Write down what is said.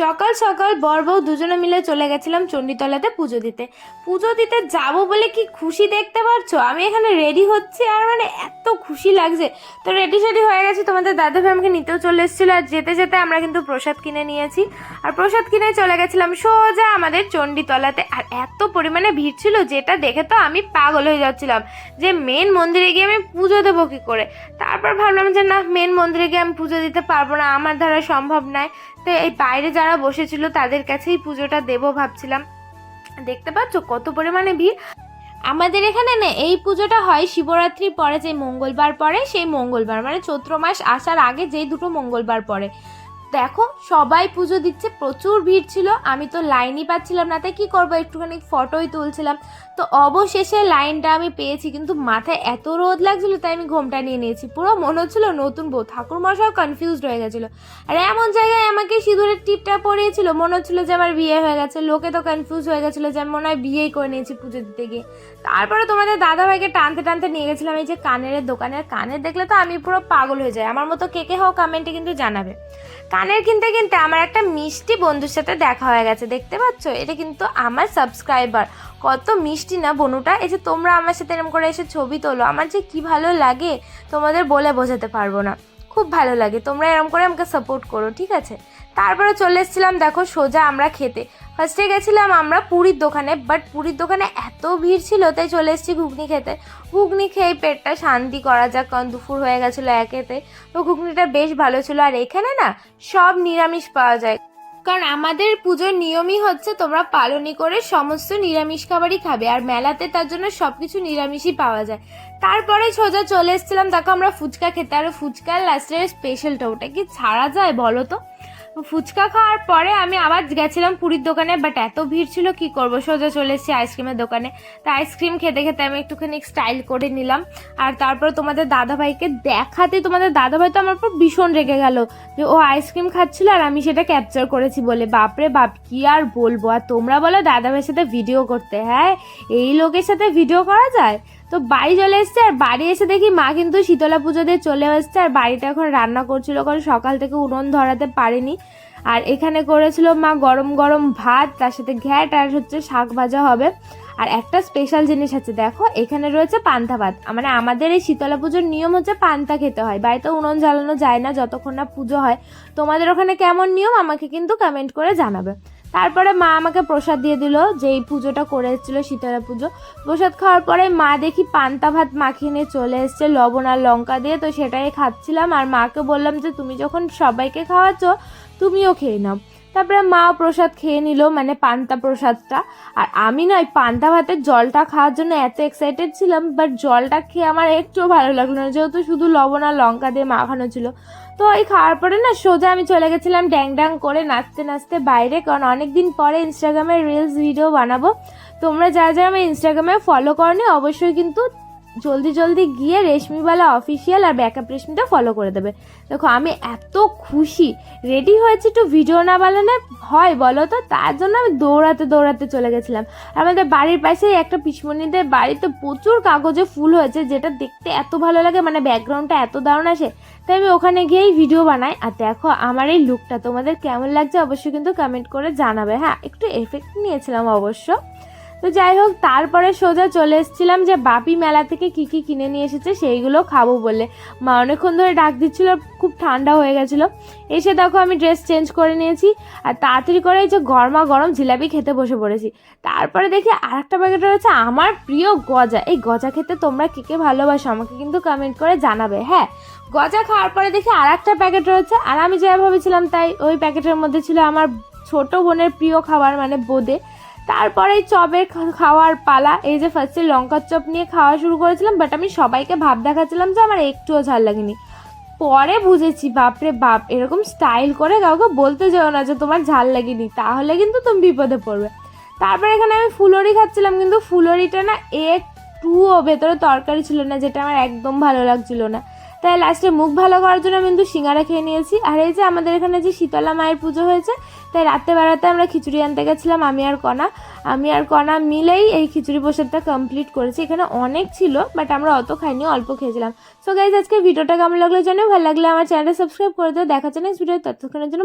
সকাল সকাল বর দুজনে মিলে চলে গেছিলাম চণ্ডীতলাতে পুজো দিতে। পুজো দিতে যাব বলে কি খুশি দেখতে পারছ? আমি এখানে রেডি হচ্ছি আর মানে এত খুশি লাগছে। তো রেডি সেডি হয়ে গেছে, তোমাদের দাদা ভাই আমাকে নিতেও চলে এসেছিল আর যেতে যেতে আমরা কিন্তু প্রসাদ কিনে নিয়েছি। আর প্রসাদ কিনে চলে গেছিলাম সোজা আমাদের চণ্ডীতলাতে। আর এত পরিমাণে ভিড় ছিল যেটা দেখে তো আমি পাগল হয়ে যাচ্ছিলাম যে মেন মন্দিরে গিয়ে আমি পুজো দেবো কী করে? তারপর ভাবলাম যে না মেন মন্দিরে গিয়ে আমি পুজো দিতে পারব না, আমার দ্বারা সম্ভব নয়। তো এই বাইরে যারা বসেছিল তাদের কাছেই পুজোটা দেব ভাবছিলাম। দেখতে পাচ্ছ কত পরিমাণে ভিড়? আমাদের এখানে না, এই পুজোটা হয় শিবরাত্রির পরে যে মঙ্গলবার পরে, সেই মঙ্গলবার। মানে চৈত্র মাস আসার আগে যেই দুটো মঙ্গলবার পরে দেখো, সবাই পুজো দিচ্ছে, প্রচুর ভিড় ছিল, আমি তো লাইনই পাচ্ছিলাম না, তাই কী করব, একটুখানি ফটোই তুলছিলাম। তো অবশেষে লাইনটা আমি পেয়েছি, কিন্তু মাথায় এত রোদ লাগছিল, তাই আমি ঘোমটা নিয়ে নিয়েছি। পুরো মনে হচ্ছিল নতুন বউ ঠাকুর মশাও কনফিউজড হয়ে গেছিল। আর এমন জায়গায় আমাকে সিঁদুরের টিপটা পরিয়েছিল মনে হচ্ছিল যে আমার বিয়ে হয়ে গেছে, লোকে তো কনফিউজ হয়ে গেছিল যে আমি মনে হয় বিয়েই করে নিয়েছি পুজো দিতে গিয়ে। তারপরে তোমাদের দাদাভাইকে টানতে টানতে নিয়ে গেছিলাম, এই যে কানের দোকানের, কানের দেখলে তো আমি পুরো পাগল হয়ে যাই, আমার মতো কে কে হোক কমেন্টে কিন্তু জানাবে। কানের কিনতে কিনতে আমার একটা মিষ্টি বন্ধুর সাথে দেখা হয়ে গেছে, দেখতে পাচ্ছ? এটা কিন্তু আমার সাবস্ক্রাইবার কত মিষ্টি না, বনুটা? এই যে তোমরা আমার সাথে এরম করে এসে ছবি তোলো, আমার যে কি ভালো লাগে, তোমাদের বলে বোঝাতে পারব না। খুব ভালো লাগে, তোমরা এরম করে আমাকে সাপোর্ট করো, ঠিক আছে? তারপরে চলে এসেছিলাম, দেখো সোজা আমরা খেতে। ফার্স্টে গেছিলাম আমরা পুরীর দোকানে বাট পুরীর দোকানে এত ভিড় ছিল, তাই চলে এসেছি ঘুগনি খেতে। ঘুগনি খেয়ে পেটটা শান্তি করা যাক, কারণ দুপুর হয়ে গেছিল একেতে। তো ঘুগনিটা বেশ ভালো ছিল, আর এখানে না সব নিরামিষ পাওয়া যায়। কারণ আমাদের পুজোর নিয়মই হচ্ছে তোমরা পালনি করে সমস্ত নিরামিষ খাবারই খাবে, আর মেলাতে তার জন্য সব কিছু নিরামিষই পাওয়া যায়। তারপরে সোজা চলে এসেছিলাম, দেখো আমরা ফুচকা খেতে। আর ফুচকার লাস্টের স্পেশালটা ওটা কি ছাড়া যায় বলো তো? ফুচকা খাওয়ার পরে আমি আবার গেছিলাম পুরীর দোকানে বাট এত ভিড় ছিল, কি করব? সোজা চলে এসেছি আইসক্রিমের দোকানে। তো আইসক্রিম খেতে খেতে আমি একটুখানি স্টাইল করে নিলাম। আর তারপর তোমাদের দাদাভাইকে দেখাতে, তোমাদের দাদাভাই তো আমার উপর ভীষণ রেগে গেল যে ও আইসক্রিম খাচ্ছিল আর আমি সেটা ক্যাপচার করেছি বলে। বাপরে বাপ, কি আর বলব? আর তোমরা বলো দাদাভাইয়ের সাথে ভিডিও করতে হ্যাঁ? এই লোকের সাথে ভিডিও করা যায়? তো বাড়ি চলে এসছে, আর বাড়ি এসে দেখি মা কিন্তু শীতলা পুজো দিয়ে চলে এসছে, আর বাড়িটা এখন রান্না করছিল, কারণ সকাল থেকে উনুন ধরাতে পারেনি। আর এখানে করেছিল মা গরম গরম ভাত, তার সাথে ঘ্যাট, আর হচ্ছে শাক ভাজা হবে। আর একটা স্পেশাল জিনিস আছে, দেখো, এখানে রয়েছে পান্তা ভাত। মানে আমাদের এই শীতলা পুজোর নিয়ম হচ্ছে পান্তা খেতে হয়, বাড়িতে উনুন জ্বালানো যায় না, যতক্ষণ না পুজো হয়। তোমাদের ওখানে কেমন নিয়ম? আমাকে কিন্তু কমেন্ট করে জানাবে। তারপরে মা আমাকে প্রসাদ দিয়ে দিল যে এই পুজোটা করে এসেছিল শীতলা পুজো। প্রসাদ খাওয়ার পরে মা দেখি পান্তা ভাত মাখিয়ে নিয়ে চলে এসছে, লবণ আর লঙ্কা দিয়ে। তো সেটাই খাচ্ছিলাম আর মাকে বললাম যে, তুমি যখন সবাইকে খাওয়াচ্ছ, তুমিও খেয়ে নাও। তারপরে মা প্রসাদ খেয়ে নিল মানে পান্তা প্রসাদটা। আর আমি না ওই পান্তা ভাতের জলটা খাওয়ার জন্য এত এক্সাইটেড ছিলাম বাট জলটা খেয়ে আমার একটুও ভালো লাগল না, যেহেতু শুধু লবণ আর লঙ্কা দিয়ে মাখানো ছিল। তো ওই খাওয়ার পরে না, সোজা আমি চলে গেছিলাম ড্যাং ড্যাং করে নাচতে নাচতে বাইরে, কারণ অনেক দিন পরে ইনস্টাগ্রামে রিলস ভিডিও বানাবো। তোমরা যারা যারা আমার ইনস্টাগ্রামে ফলো করনি, অবশ্যই কিন্তু জলদি জলদি গিয়ে রেশমিবালা অফিসিয়াল আর ব্যাকআপ রেশমিটা ফলো করে দেবে। দেখো, আমি এত খুশি। রেডি হয়েছি একটু ভিডিও না বানালে হয় বলো তো? তার জন্য আমি দৌড়াতে দৌড়াতে চলে গেছিলাম। আমাদের বাড়ির পাশেই একটা পিসমণিদের বাড়িতে প্রচুর কাগজে ফুল হয়েছে, যেটা দেখতে এত ভালো লাগে মানে ব্যাকগ্রাউন্ডটা এত দারুণ আসে। তাই আমি ওখানে গিয়েই ভিডিও বানাই। আর দেখো, আমার এই লুকটা তোমাদের কেমন লাগছে অবশ্যই কিন্তু কমেন্ট করে জানাবে। হ্যাঁ একটু এফেক্ট নিয়েছিলাম অবশ্য। তো যাই হোক, তারপরে সোজা চলে এসেছিলাম যে বাপি মেলা থেকে কি কি কিনে নিয়ে এসেছে সেইগুলো খাব বলে। মা অনেকক্ষণ ধরে ডাক দিচ্ছিল, খুব ঠান্ডা হয়ে গেছিল। এসে দেখো আমি ড্রেস চেঞ্জ করে নিয়েছি আর তাড়াতাড়ি করে এই যে গরমা গরম জিলাপি খেতে বসে পড়েছি। তারপরে দেখি আর একটা প্যাকেট রয়েছে আমার প্রিয় গজা। এই গজা খেতে তোমরা কে কে ভালোবাসো আমাকে কিন্তু কমেন্ট করে জানাবে হ্যাঁ? গজা খাওয়ার পরে দেখি আর একটা প্যাকেট রয়েছে আর আমি যা ভেবেছিলাম তাই ওই প্যাকেটের মধ্যে ছিল আমার ছোট বোনের প্রিয় খাবার মানে বোদে। তারপরে এই চপের খাওয়ার পালা, এই যে ফার্স্টে লঙ্কার চপ নিয়ে খাওয়া শুরু করেছিলাম বাট আমি সবাইকে ভাব দেখাচ্ছিলাম যে আমার একটুও ঝাল লাগেনি। পরে বুঝেছি, বাপরে বাপ, এরকম স্টাইল করে কাউকে বলতে যেও না যে তোমার ঝাল লাগেনি, তাহলে কিন্তু তুমি বিপদে পড়বে। তারপরে এখানে আমি ফুলরি খাচ্ছিলাম, কিন্তু ফুলরিটা না একটুও ভেতরে তরকারি ছিল না, যেটা আমার একদম ভালো লাগছিল না। তাই লাস্টে মুখ ভালো করার জন্য আমি কিন্তু সিঙ্গারা খেয়ে নিয়েছি। আর এই যে আমাদের এখানে যে শীতলা মায়ের পুজো হয়েছে, তাই রাত্রেবেলাতে আমরা খিচুড়ি আনতে গেছিলাম আমি আর কণা আমি আর কণা মিলেই এই খিচুড়ি প্রসাদটা কমপ্লিট করেছি। এখানে অনেক ছিল বাট আমরা অত খাইনি, অল্প খেয়েছিলাম। সো গাইজ আজকে ভিডিওটা কেমন লাগল জন্য ভালো লাগলে আমার চ্যানেলটা সাবস্ক্রাইব করে দেওয়া দেখা যাচ্ছে নেক্সট ভিডিও ততক্ষণের জন্য.